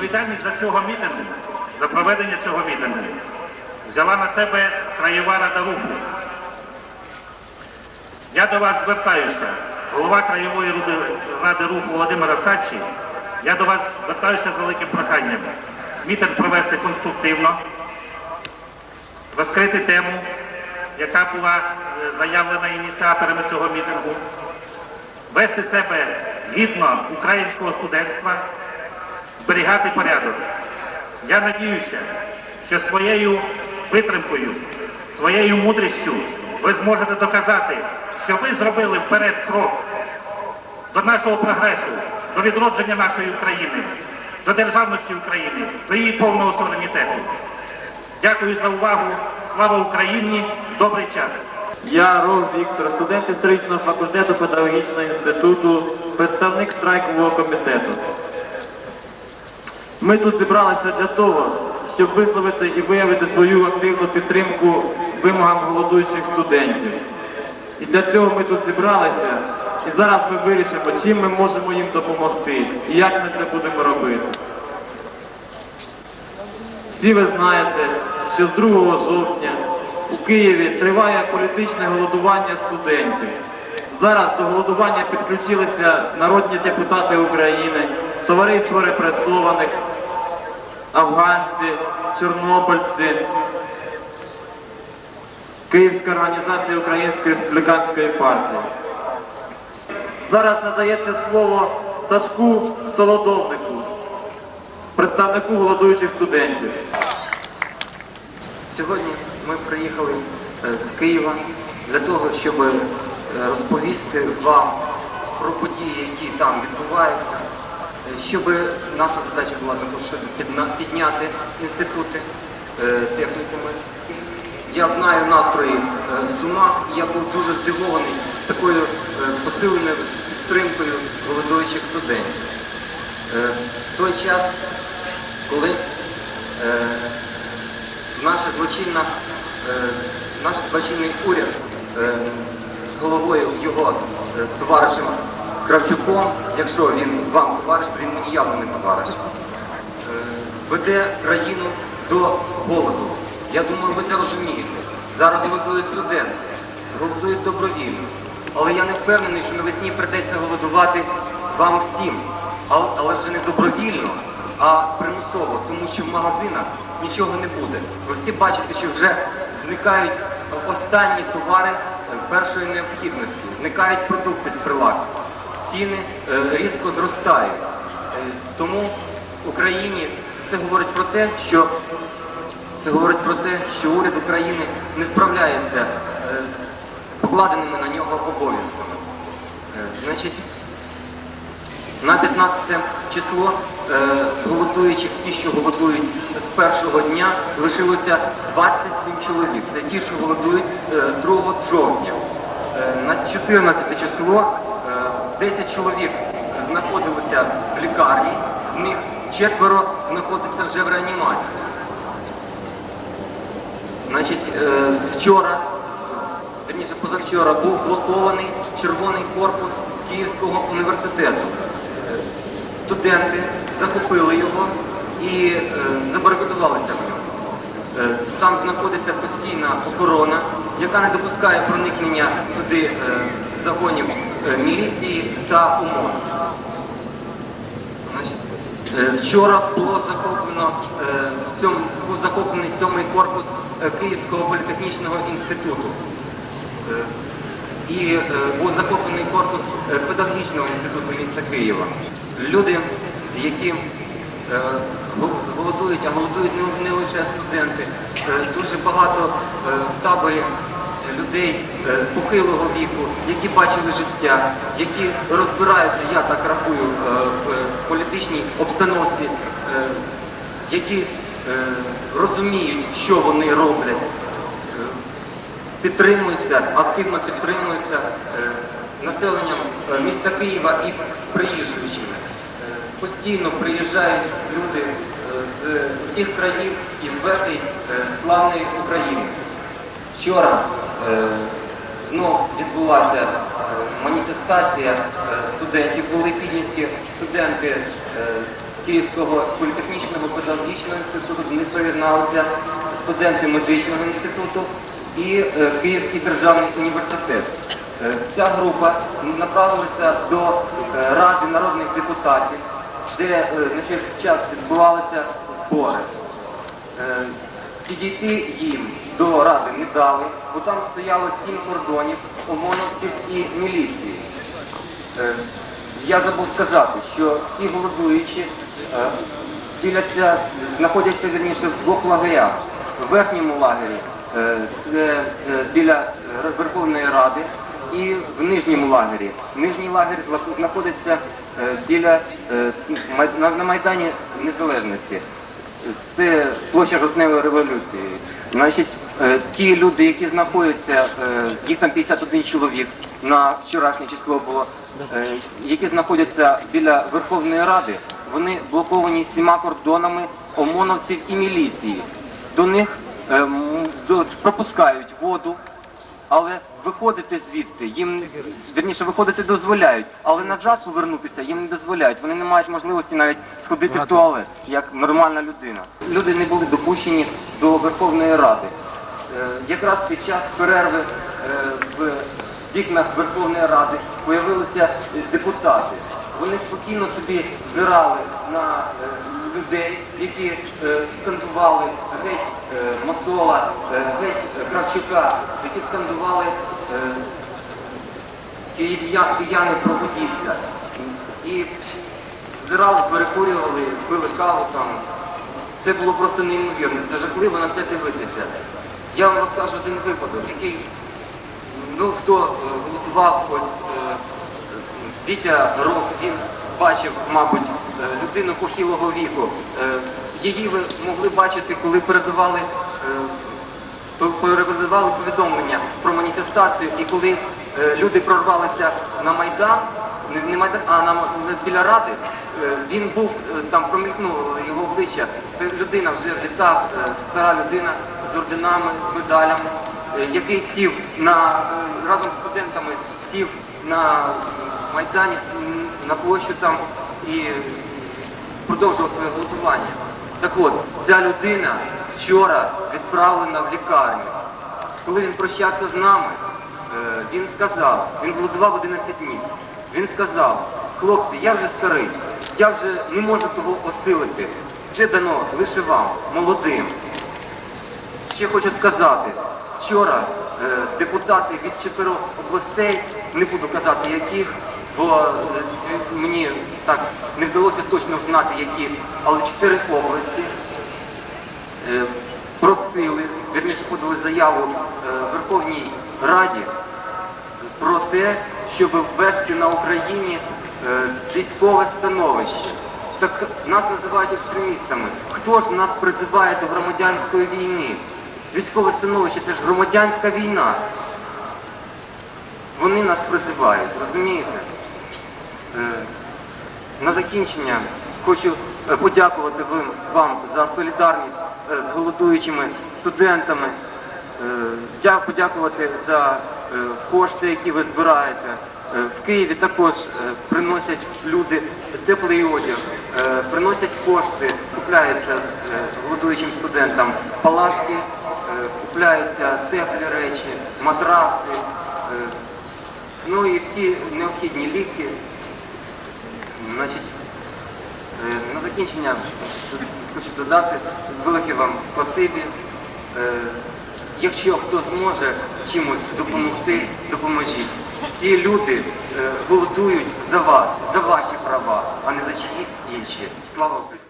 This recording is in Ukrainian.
Відповідальність за цього мітингу, за проведення цього мітингу взяла на себе краєва рада руху. Я до вас звертаюся, голова краєвої ради- руху Володимира Сачі. Я до вас звертаюся з великим проханням. Мітинг провести конструктивно, розкрити тему, яка була е, заявлена ініціаторами цього мітингу, вести себе гідно українського студентства, зберігати порядок. Я надіюся, що своєю витримкою, своєю мудрістю ви зможете доказати, що ви зробили вперед крок до нашого прогресу, до відродження нашої України, до державності України, до її повного суверенітету. Дякую за увагу. Слава Україні! Добрий час! Я Ров Віктор, студент історичного факультету педагогічного інституту, представник страйкового комітету. Ми тут зібралися для того, щоб висловити і виявити свою активну підтримку вимогам голодуючих студентів. І для цього ми тут зібралися, і зараз ми вирішимо, чим ми можемо їм допомогти і як ми це будемо робити. Всі ви знаєте, що з 2 жовтня у Києві триває політичне голодування студентів. Зараз до голодування підключилися народні депутати України, товариство репресованих, афганці, чорнобильці, Київська організація Української республіканської партії. Зараз надається слово Сашку Солодовнику, представнику голодуючих студентів. Сьогодні ми приїхали е, з Києва для того, щоб е, розповісти вам про події, які там відбуваються, щоб наша задача була також щоб підняти інститути, е, технікуми. Я знаю настрої е, в Сумах, і я був дуже здивований такою е, посиленою підтримкою голодуючих студентів. Е, той час, коли е, наша злочинна, е, наш злочинний уряд е, з головою його е, товаришем Кравчуком, якщо він вам товариш, то він мені явно не товариш, е, веде країну до голоду. Я думаю, ви це розумієте. Зараз голодують студенти, голодують добровільно. Але я не впевнений, що навесні прийдеться голодувати вам всім. Але, вже не добровільно, а примусово, тому що в магазинах нічого не буде. Ви всі бачите, що вже зникають останні товари е, першої необхідності, зникають продукти з прилавків, ціни е, різко зростають. Е, Тому Україні це говорить про те, що це говорить про те, що уряд України не справляється е, з покладеними на нього обов'язками. Значить, на 15 число з голодуючих, ті, що голодують з першого дня, лишилося 27 чоловік. Це ті, що голодують з 2 жовтня. На 14 число 10 чоловік знаходилося в лікарні, з них четверо знаходиться вже в реанімації. Значить, е, вчора, верніше позавчора, був блокований червоний корпус Київського університету. Студенти захопили його і е, забарикадувалися в ньому. Е, Там знаходиться постійна охорона, яка не допускає проникнення сюди загонів міліції та ОМОН. Е, Вчора було захоплено е, був захоплений сьомий корпус е, Київського політехнічного інституту. Е, І е, був захоплений корпус е, педагогічного інституту міста Києва. Люди, які е, голодують, а голодують не, лише студенти, е, дуже багато е, в таборі людей е, похилого віку, які бачили життя, які розбираються, я так рахую, е, в політичній обстановці, е, які е, розуміють, що вони роблять, е, підтримуються, активно підтримуються е, населенням е, міста Києва і приїжджими. Е, Постійно приїжджають люди е, з усіх країв і в весь е, славний України. Вчора е, знов відбулася е, маніфестація е, студентів, були підняті студенти е, Київського політехнічного педагогічного інституту, до них приєдналися студенти медичного інституту і е, Київський державний університет. Е, Ця група направилася до е, Ради народних депутатів, де е, на час відбувалися збори. Підійти їм до ради не дали, бо там стояло сім кордонів ОМОНовців і міліції. Е, Я забув сказати, що всі голодуючі е, діляться, знаходяться вірніше в двох лагерях. В верхньому лагері е, це біля Верховної Ради і в нижньому лагері. Нижній лагер знаходиться біля на Майдані Незалежності. Це площа жовтневої революції. Значить, е, ті люди, які знаходяться, е, їх там 51 чоловік на вчорашнє число було, е, які знаходяться біля Верховної Ради, вони блоковані всіма кордонами ОМОНовців і міліції. До них пропускають воду, але виходити звідти їм вірніше виходити дозволяють, але назад повернутися їм не дозволяють. Вони не мають можливості навіть сходити в туалет, як нормальна людина. Люди не були допущені до Верховної Ради. Е, Якраз під час перерви е, в вікнах Верховної Ради появилися депутати. Вони спокійно собі взирали на е, людей, які е, скандували геть е, Масола, е, геть Кравчука, які скандували е, «Київ'я- кияни пробудіться. І взирали, перекурювали, пили каву там. Це було просто неймовірно. Це жахливо на це дивитися. Я вам розкажу один випадок, який ну хто голодував ось Вітя Рох, він бачив, мабуть, людину похилого віку. Е, Її ви могли бачити, коли передавали, е, передавали повідомлення про маніфестацію, і коли е, люди прорвалися на Майдан, не, Майдан, а на, біля Ради, е, він був е, там промількнуло його обличчя. Людина вже літа, е, стара людина з орденами, з медалями, е, який сів на е, разом з студентами, сів на Майдані на площу там і продовжував своє голодування. Так от, ця людина вчора відправлена в лікарню. Коли він прощався з нами, е, він сказав, він голодував 11 днів. Він сказав, хлопці, я вже старий, я вже не можу того осилити. Це дано лише вам, молодим. Ще хочу сказати, вчора е, депутати від чотирьох областей, не буду казати яких, бо е, мені так не вдалося точно знати які, але чотири області е, просили, вірніше подали заяву е, Верховній Раді про те, щоб ввести на Україні військове становище. Так нас називають екстремістами. Хто ж нас призиває до громадянської війни? Військове становище це ж громадянська війна. Вони нас призивають, розумієте? Е, на закінчення хочу е, подякувати вам, за солідарність е, з голодуючими студентами, подякувати за кошти, які ви збираєте. В Києві також приносять люди теплий одяг, приносять кошти, купляються голодуючим студентам палатки, купляються теплі речі, матраци, ну і всі необхідні ліки. Значить, е, на закінчення хочу додати велике вам спасибі. Е, Якщо хто зможе чимось допомогти, допоможіть. Ці люди е, голодують за вас, за ваші права, а не за чиїсь інші. Слава Україні!